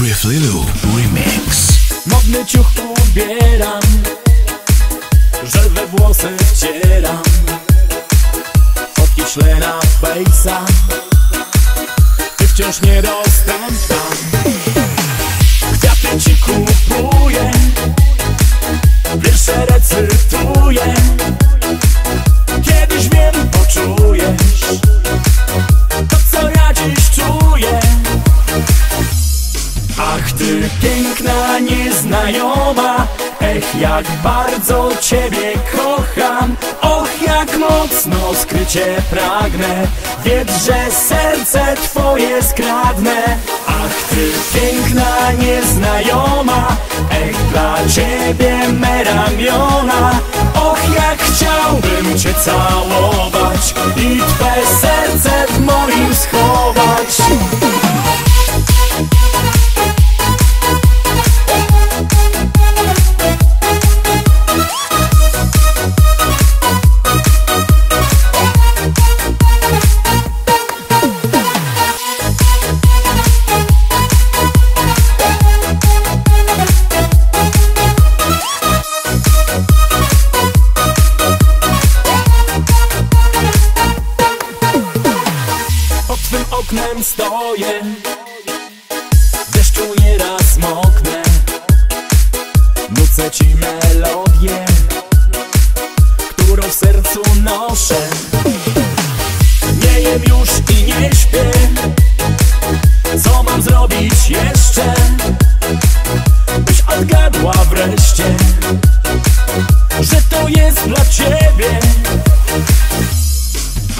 Triflilu Remix. Modny ciuch ubieram Żel we włosy wcieram. Fotki ślę na fejsa Ty wciąż niedostępna Kwiaty ci kupuję Wiersze recytuję. Kiedyś wiem poczujesz piękna nieznajoma. Ech jak bardzo ciebie kocham. Och jak mocno skrycie pragnę. Wiedz, że serce twoje skradnę. Ach ty piękna nieznajoma. Ech dla ciebie me ramiona Och jak chciałbym cię całować I twe stoję. Deszczu nieraz moknę. Nucę ci melodię Którą w sercu noszę. Nie jem już i nie śpię. Co mam zrobić jeszcze? Byś odgadła wreszcie Że to jest dla ciebie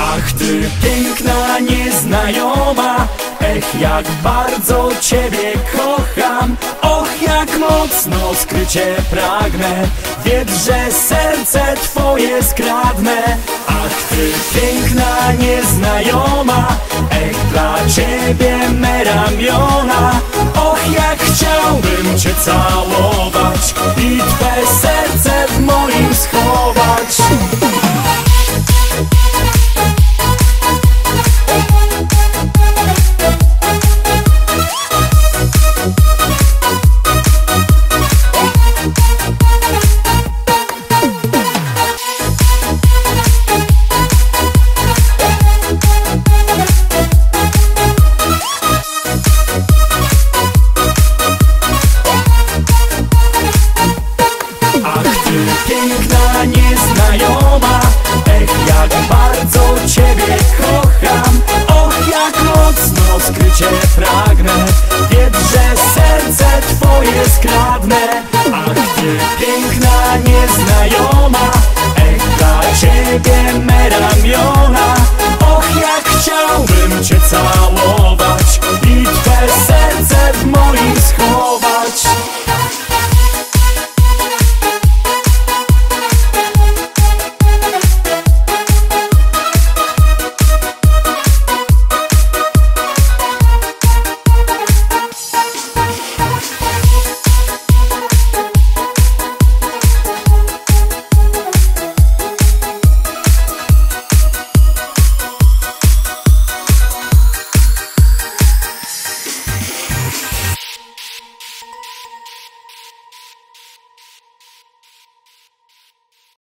Ach ty piękna nieznajoma. Ech jak bardzo ciebie kocham. Och jak mocno skrycie pragnę. Wiedz, że serce twoje skradnę. Ach ty piękna nieznajoma. Ech dla ciebie me ramiona Och jak chciałbym cię całować jak bardzo ciebie kocham. Och jak mocno skrycie pragnę. Wiedz, że serce twoje skradnę. Ach ty piękna nieznajoma